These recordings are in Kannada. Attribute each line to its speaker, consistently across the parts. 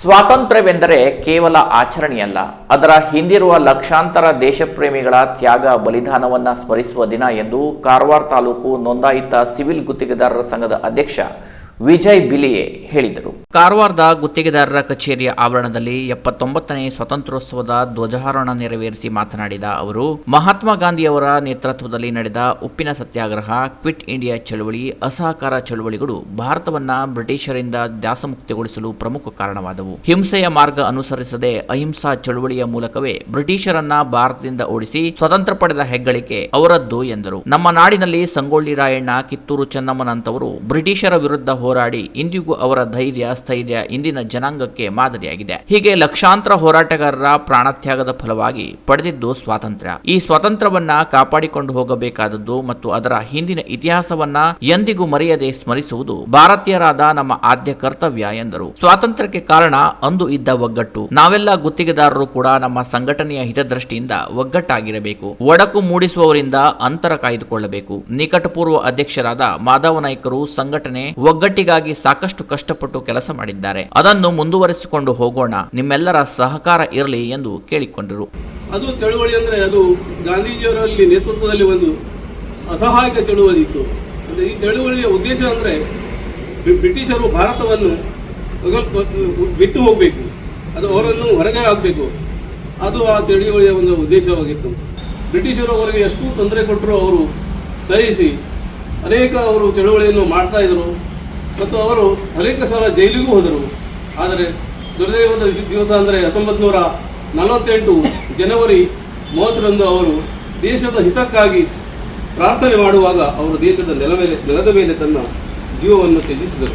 Speaker 1: ಸ್ವಾತಂತ್ರ್ಯವೆಂದರೆ ಕೇವಲ ಆಚರಣೆಯಲ್ಲ. ಅದರ ಹಿಂದಿರುವ ಲಕ್ಷಾಂತರ ದೇಶಪ್ರೇಮಿಗಳ ತ್ಯಾಗ ಬಲಿದಾನವನ್ನು ಸ್ಮರಿಸುವ ದಿನ ಎಂದು ಕಾರವಾರ ತಾಲೂಕು ನೋಂದಾಯಿತ ಸಿವಿಲ್ ಗುತ್ತಿಗೆದಾರರ ಸಂಘದ ಅಧ್ಯಕ್ಷ ವಿಜಯ್ ಬಿಲಿಯೆ ಹೇಳಿದರು. ಕಾರವಾರದ ಗುತ್ತಿಗೆದಾರರ ಕಚೇರಿಯ ಆವರಣದಲ್ಲಿ ಎಪ್ಪತ್ತೊಂಬತ್ತನೇ ಸ್ವತಂತ್ರೋತ್ಸವದ ಧ್ವಜಾರೋಹಣ ನೆರವೇರಿಸಿ ಮಾತನಾಡಿದ ಅವರು, ಮಹಾತ್ಮ ಗಾಂಧಿಯವರ ನೇತೃತ್ವದಲ್ಲಿ ನಡೆದ ಉಪ್ಪಿನ ಸತ್ಯಾಗ್ರಹ, ಕ್ವಿಟ್ ಇಂಡಿಯಾ ಚಳವಳಿ, ಅಸಹಕಾರ ಚಳವಳಿಗಳು ಭಾರತವನ್ನ ಬ್ರಿಟಿಷರಿಂದ ದಾಸಮುಕ್ತಿಗೊಳಿಸಲು ಪ್ರಮುಖ ಕಾರಣವಾದವು. ಹಿಂಸೆಯ ಮಾರ್ಗ ಅನುಸರಿಸದೆ ಅಹಿಂಸಾ ಚಳವಳಿಯ ಮೂಲಕವೇ ಬ್ರಿಟಿಷರನ್ನ ಭಾರತದಿಂದ ಓಡಿಸಿ ಸ್ವತಂತ್ರ ಪಡೆದ ಹೆಗ್ಗಳಿಕೆ ಅವರದ್ದು ಎಂದರು. ನಮ್ಮ ನಾಡಿನಲ್ಲಿ ಸಂಗೊಳ್ಳಿ ರಾಯಣ್ಣ, ಕಿತ್ತೂರು ಚೆನ್ನಮ್ಮನಂತವರು ಬ್ರಿಟಿಷರ ವಿರುದ್ಧ ಹೋರಾಡಿ ಇಂದಿಗೂ ಅವರ ಧೈರ್ಯ, ಸ್ಥೈರ್ಯ ಇಂದಿನ ಜನಾಂಗಕ್ಕೆ ಮಾದರಿಯಾಗಿದೆ. ಹೀಗೆ ಲಕ್ಷಾಂತರ ಹೋರಾಟಗಾರರ ಪ್ರಾಣತ್ಯಾಗದ ಫಲವಾಗಿ ಪಡೆದಿದ್ದು ಸ್ವಾತಂತ್ರ್ಯ. ಈ ಸ್ವಾತಂತ್ರ್ಯವನ್ನ ಕಾಪಾಡಿಕೊಂಡು ಹೋಗಬೇಕಾದದ್ದು ಮತ್ತು ಅದರ ಹಿಂದಿನ ಇತಿಹಾಸವನ್ನ ಎಂದಿಗೂ ಮರೆಯದೆ ಸ್ಮರಿಸುವುದು ಭಾರತೀಯರಾದ ನಮ್ಮ ಆದ್ಯ ಕರ್ತವ್ಯ ಎಂದರು. ಸ್ವಾತಂತ್ರ್ಯಕ್ಕೆ ಕಾರಣ ಅಂದು ಇದ್ದ ಒಗ್ಗಟ್ಟು. ನಾವೆಲ್ಲ ಗುತ್ತಿಗೆದಾರರು ಕೂಡ ನಮ್ಮ ಸಂಘಟನೆಯ ಹಿತದೃಷ್ಟಿಯಿಂದ ಒಗ್ಗಟ್ಟಾಗಿರಬೇಕು. ಒಡಕು ಮೂಡಿಸುವವರಿಂದ ಅಂತರ ಕಾಯ್ದುಕೊಳ್ಳಬೇಕು. ನಿಕಟಪೂರ್ವ ಅಧ್ಯಕ್ಷರಾದ ಮಾಧವ ನಾಯ್ಕರು ಸಂಘಟನೆ ಒಗ್ಗಟ್ಟಿಗಾಗಿ ಸಾಕಷ್ಟು ಕಷ್ಟಪಟ್ಟು ಕೆಲಸ ಮಾಡಿದ್ದಾರೆ. ಅದನ್ನು ಮುಂದುವರಿಸಿಕೊಂಡು ಹೋಗೋಣ. ನಿಮ್ಮೆಲ್ಲರ ಸಹಕಾರ ಇರಲಿ ಎಂದು ಕೇಳಿಕೊಂಡರು.
Speaker 2: ಅದು ಚಳುವಳಿ ಅಂದರೆ ಅದು ಗಾಂಧೀಜಿಯವರಲ್ಲಿ ನೇತೃತ್ವದಲ್ಲಿ ಒಂದು ಅಸಹಾಯಕ ಚಳುವಳಿ ಇತ್ತು. ಈ ಚಳುವಳಿಯ ಉದ್ದೇಶ ಅಂದರೆ ಬ್ರಿಟಿಷರು ಭಾರತವನ್ನು ಬಿಟ್ಟು ಹೋಗಬೇಕು. ಅದು ಅವರನ್ನು ಹೊರಗೆ ಆಗಬೇಕು ಅದು ಆ ಚಳುವಳಿಯ ಒಂದು ಉದ್ದೇಶವಾಗಿತ್ತು. ಬ್ರಿಟಿಷರು ಅವರಿಗೆ ಎಷ್ಟು ತೊಂದರೆ ಕೊಟ್ಟರು, ಅವರು ಸಹಿಸಿ ಅನೇಕ ಅವರು ಚಳುವಳಿಯನ್ನು ಮಾಡ್ತಾ ಇದ್ದರು ಮತ್ತು ಅವರು ಅನೇಕ ಸಲ ಜೈಲಿಗೂ ಹೋದರು. ಆದರೆ ದುರ್ದೈವದ ದಿವಸ- ಅಂದರೆ ಹತ್ತೊಂಬತ್ತು ನೂರ ನಲವತ್ತೆಂಟು ಜನವರಿ ಮೂವತ್ತರಂದು ಅವರು ದೇಶದ ಹಿತಕ್ಕಾಗಿ ಪ್ರಾರ್ಥನೆ ಮಾಡುವಾಗ ಅವರು ದೇಶದ ನೆಲ ಮೇಲೆ ನೆಲದ ಮೇಲೆ ತನ್ನ ಜೀವವನ್ನು ತ್ಯಜಿಸಿದರು.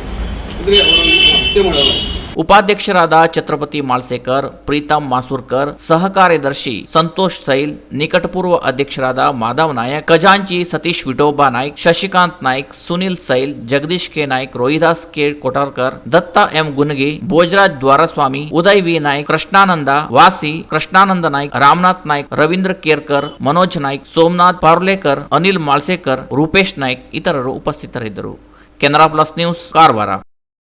Speaker 2: ಅಂದರೆ ಅವರನ್ನು ಹತ್ಯೆ ಮಾಡಲು
Speaker 1: ಉಪಾಧ್ಯಕ್ಷರಾದ ಛತ್ರಪತಿ ಮಾಳ್ಸೇಕರ್ ಪ್ರೀತಮ್ ಮಾಸೂರ್ಕರ್ ಸಹ ಕಾರ್ಯದರ್ಶಿ ಸಂತೋಷ್ ಸೈಲ್, ನಿಕಟಪೂರ್ವ ಅಧ್ಯಕ್ಷರಾದ ಮಾಧವ್ ನಾಯಕ್, ಖಜಾಂಚಿ Satish Vithoba Naik, Shashikant Naik, Sunil Sail, Jagdish K Naik, Rohidas K Kotarkar Datta M Gunagi, Bhojraj Dwaraswamy, Uday V Naik, Krishnananda Vasi, Krishnananda Naik, Ramnath Naik, Ravindra ಕೇರ್ಕರ್, Manoj Naik, Somnath ಪಾರ್ಲೇಕರ್, Anil ಮಾಳ್ಸೇಕರ್ Rupesh Naik ಇತರರು ಉಪಸ್ಥಿತರಿದ್ದರು. Canara plus news, Karwar.